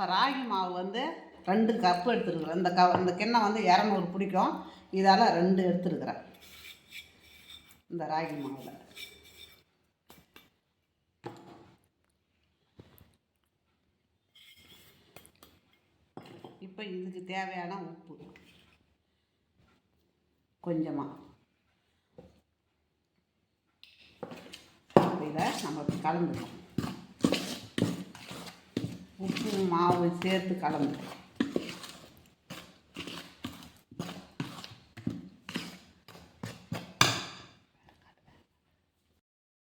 இப்போ ராகி மாவு வந்து ரெண்டு கப்பு எடுத்துருக்குறேன். இந்த க இந்த கிண்ணம் வந்து இரநூறு பிடிக்கும். இதால் ரெண்டு எடுத்துருக்குறேன். இந்த ராகி மாவில். இப்போ இதுக்கு தேவையான உப்பு. கொஞ்சமாக இதை நம்ம கலந்துக்கணும் உப்பு மாவு சேர்த்து கலந்து.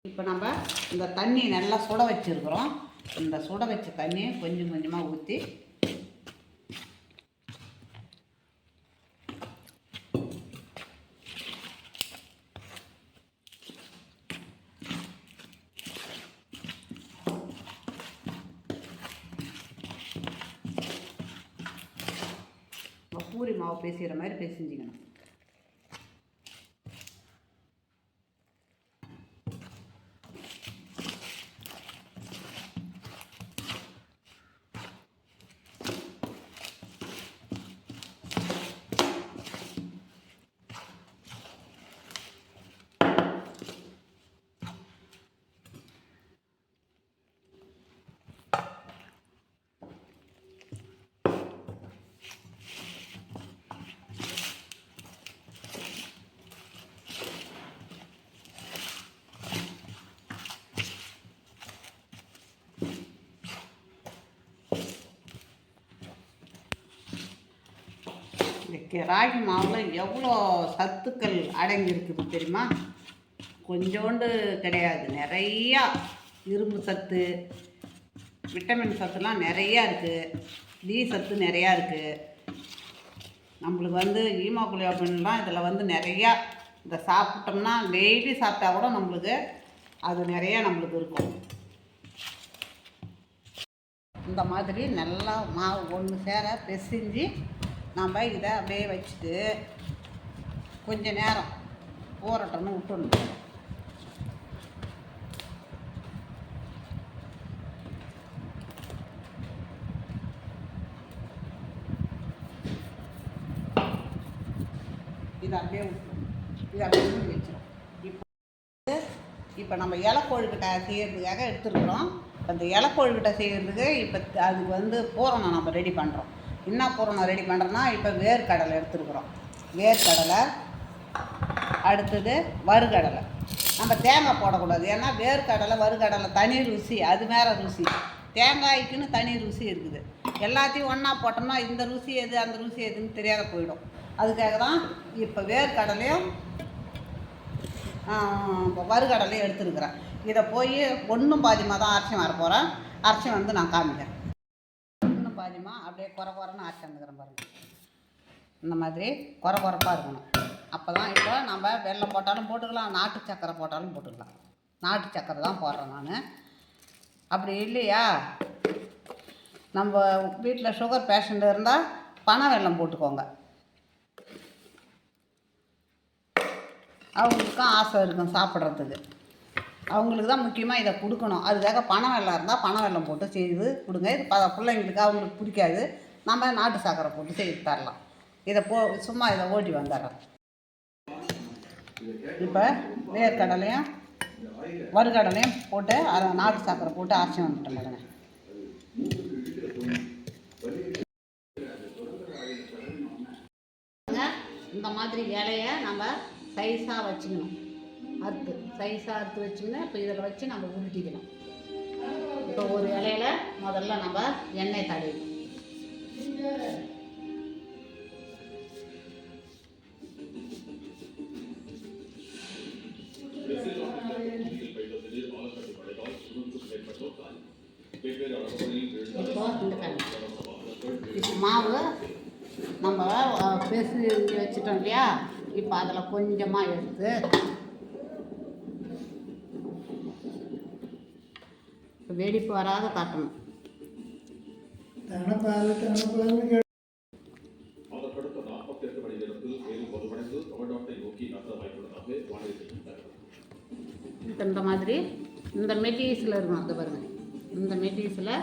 இப்போ நம்ம இந்த தண்ணி நல்லா சுட வச்சுருக்குறோம். இந்த சுட வச்ச தண்ணியை கொஞ்சம் கொஞ்சமாக ஊற்றி மாவு பேசிக்கிற மாதிரி பேசிஞ்சிக்கணும். ராகி மாவில் எவ்வளோ சத்துக்கள் அடங்கியிருக்குது தெரியுமா? கொஞ்சோண்டு கிடையாது. நிறையா இரும்பு சத்து விட்டமின் சத்துலாம் நிறையா இருக்குது டி சத்து நிறையா இருக்குது நம்மளுக்கு வந்து ஹீமோகுளோபின்லாம் இதில் வந்து நிறையா இதை சாப்பிட்டோம்னா டெய்லி சாப்பிட்டா கூட நம்மளுக்கு அது நிறையா நம்மளுக்கு இருக்கும். இந்த மாதிரி நல்லா மாவு ஒன்று சேர பிசைஞ்சு நம்ம இதை அப்படியே வச்சுட்டு கொஞ்ச நேரம் ஊறட்டம்னு விட்டுடணும். இதை அப்படியே விட்டுரும் இதை அப்படியே இப்போ இப்போ நம்ம இலை கொழுக்கட்டை செய்யறதுக்காக எடுத்துருக்குறோம். அந்த இலக்கோழுக்கிட்ட கொழுக்கட்டை செய்யறதுக்கு இப்போ அதுக்கு வந்து பூரணம் நம்ம ரெடி பண்ணுறோம் என்ன பூரணம் ரெடி பண்ணுறோன்னா இப்போ வேர்க்கடலை எடுத்துருக்குறோம். வேர்க்கடலை அடுத்தது வறுகடலை. நம்ம தேங்காய் போடக்கூடாது. ஏன்னா வேர்க்கடலை வறுகடலை தனி ருசி அது வேறு ருசி. தேங்காய்க்குன்னு தனி ருசி இருக்குது. எல்லாத்தையும் ஒன்றா போட்டோம்னா இந்த ருசி எது அந்த ருசி எதுன்னு தெரியாத போயிடும். அதுக்காக தான் இப்போ வேர்க்கடலையும் இப்போ வறுகடலையும் எடுத்துருக்குறேன். இதை போய் ஒன்றும் பாதிமாக தான் அரைச்சி வர போகிறேன் அரைச்சி வந்து நான் காமிக்கிறேன். கொஞ்சமாக அப்படியே குறை குறைன்னு ஆட்டி வந்துக்கிறேன் பாருங்கள் இந்த மாதிரி குறை குறைப்பாக இருக்கணும். அப்போ தான் இப்போ நம்ம வெள்ளம் போட்டாலும் போட்டுக்கலாம் நாட்டு சக்கரை போட்டாலும் போட்டுக்கலாம். நாட்டு சக்கரை தான் போடுறேன் நான். அப்படி இல்லையா? நம்ம வீட்டில் சுகர் பேஷண்ட் இருந்தால் பனை வெள்ளம் போட்டுக்கோங்க. அவங்களுக்கும் ஆசை இருக்கும் சாப்பிட்றதுக்கு. அவங்களுக்கு தான் முக்கியமாக இதை கொடுக்கணும். அதுக்காக பனை வெள்ளம் இருந்தால் பனை வெள்ளம் போட்டு செய்து கொடுங்க. இது ப பிள்ளைங்களுக்கு அவங்களுக்கு பிடிக்காது. நம்ம நாட்டு சக்கரை போட்டு செய்து தரலாம். இதை போ சும்மா இதை ஓட்டி வந்துடுறோம். இப்போ வேர்க்கடலையும் வறுகடலையும் போட்டு அதை நாட்டு சக்கரை போட்டு அரைச்சி வந்துட்டேன் பாருங்க. இந்த மாதிரி இலையை நம்ம சைஸாக வச்சுக்கணும். அறுத்து சைஸாக அறுத்து வச்சுக்கணும் இப்போ இதில் வச்சு நம்ம உருட்டிக்கணும் இப்போ ஒரு இலையில முதல்ல நம்ம எண்ணெய் தடவிக்கணும் இப்போ இந்த இப்போ மாவு நம்ம பெருசு வச்சுட்டோம் இல்லையா? இப்போ அதில் கொஞ்சமாக எடுத்து வெடிப்பு வராத காட்டணும். அதற்கடுத்த நாற்பத்தி எட்டு மணி நேரத்தில் மேலும் வலுவடைந்து தமிழ்நாட்டை நோக்கி இந்த மாதிரி இந்த மெட்டீரியல்ஸில் இருக்கணும் அந்த பாருங்க. இந்த மெட்டீரியல்ஸில்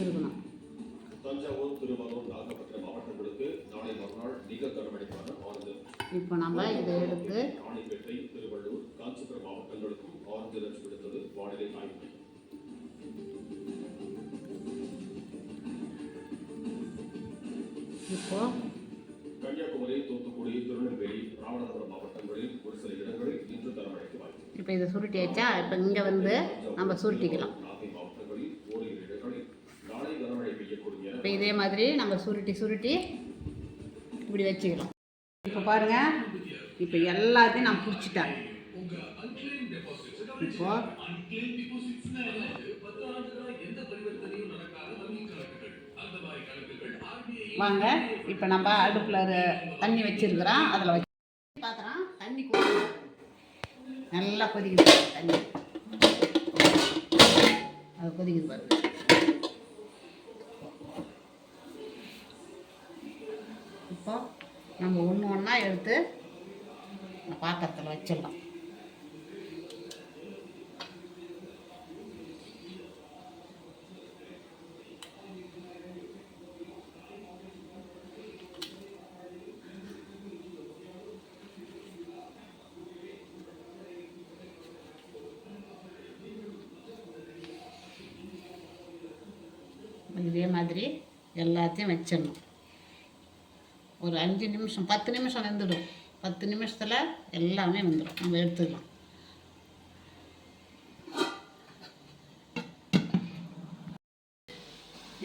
இருக்கணும். தஞ்சாவூர் திருவாரூர் நாகப்பட்டினம் மாவட்டங்களுக்கு நாளை மறுநாள் மிக கனமழைக்கான ஆறுதல் இப்போ நம்ம இதை எடுத்து ராணிப்பேட்டை திருவள்ளூர் காஞ்சிபுரம் மாவட்டங்களுக்கும் ஆறுதல் விடுத்தது வானிலை ஆய்வு மையம் இப்போ கன்னியாகுமரி தூத்துக்குடி திருநெல்வேலி ராமநாதபுரம் மாவட்டங்களில் ஒரு சில இடங்களில் இன்று கனமழைக்கு வாய்ப்பு இப்போ இதை சுருட்டியாச்சா? இப்போ இங்கே வந்து நம்ம சுருட்டிக்கலாம். நாகை மாவட்டங்களில் ஓரிரு இடங்களில் நாளை கனமழை பெய்யக்கூடிய இப்போ இதே மாதிரி நம்ம சுருட்டி சுருட்டி இப்படி வச்சுக்கலாம். இப்போ பாருங்க. இப்போ எல்லாத்தையும் நான் பிடிச்சிட்டேன். இப்போ வாங்க இப்போ நம்ம அடுப்பில் தண்ணி வச்சிருக்கிறோம். அதில் வச்சு பார்க்குறோம் தண்ணி நல்லா கொதிக்குது தண்ணி. அது கொதிக்குது பாருங்க. இப்போ நம்ம ஒன்று ஒன்றா எடுத்து பாத்திரத்தில் வச்சிடலாம். இதே மாதிரி எல்லாத்தையும் வச்சிடணும். ஒரு அஞ்சு நிமிஷம் பத்து நிமிஷம் வெந்துடும். பத்து நிமிஷத்தில் எல்லாமே வந்துடும். நம்ம எடுத்துக்கலாம்.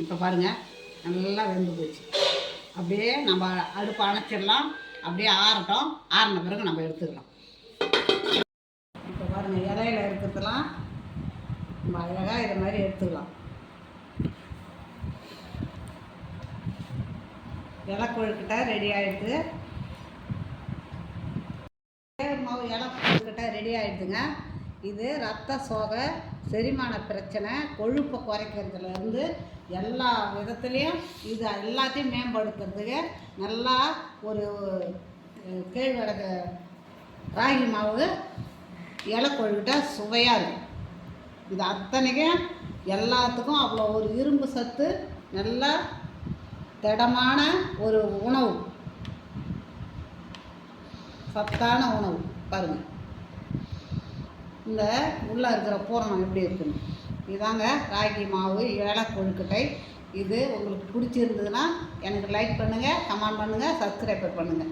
இப்போ பாருங்கள் நல்லா வெந்து போச்சு. அப்படியே நம்ம அடுப்பு அணைச்சிடலாம். அப்படியே ஆறட்டும். ஆறின பிறகு நம்ம எடுத்துக்கலாம். இப்போ பாருங்கள் இலையில இருக்கிறதெல்லாம் நம்ம அழகாக இதை மாதிரி எடுத்துக்கலாம். இலை கொழுக்கிட்ட ரெடி ஆகிடுது மாவு இலை கொழுக்கிட்ட ரெடி ஆகிடுதுங்க இது ரத்த சோகை செரிமான பிரச்சனை கொழுப்பை குறைக்கிறதுலேருந்து எல்லா விதத்துலேயும் இது எல்லாத்தையும் மேம்படுத்துறதுக்கு நல்லா ஒரு கேழ்வரகு ராகி மாவு இலை கொழுக்கிட்ட சுவையாக இருக்கும். இது அத்தனைக்கும் எல்லாத்துக்கும் அவ்வளோ ஒரு இரும்பு சத்து நல்லா திடமான ஒரு உணவு. சத்தான உணவு. பாருங்கள் இந்த உள்ளே இருக்கிற பூரணம் எப்படி இருக்குன்னு. இதாங்க ராகி மாவு ஏலக்கொழுக்கட்டை இது உங்களுக்கு பிடிச்சிருந்ததுன்னா எனக்கு லைக் பண்ணுங்கள் கமெண்ட் பண்ணுங்கள் சப்ஸ்கிரைபர் பண்ணுங்கள்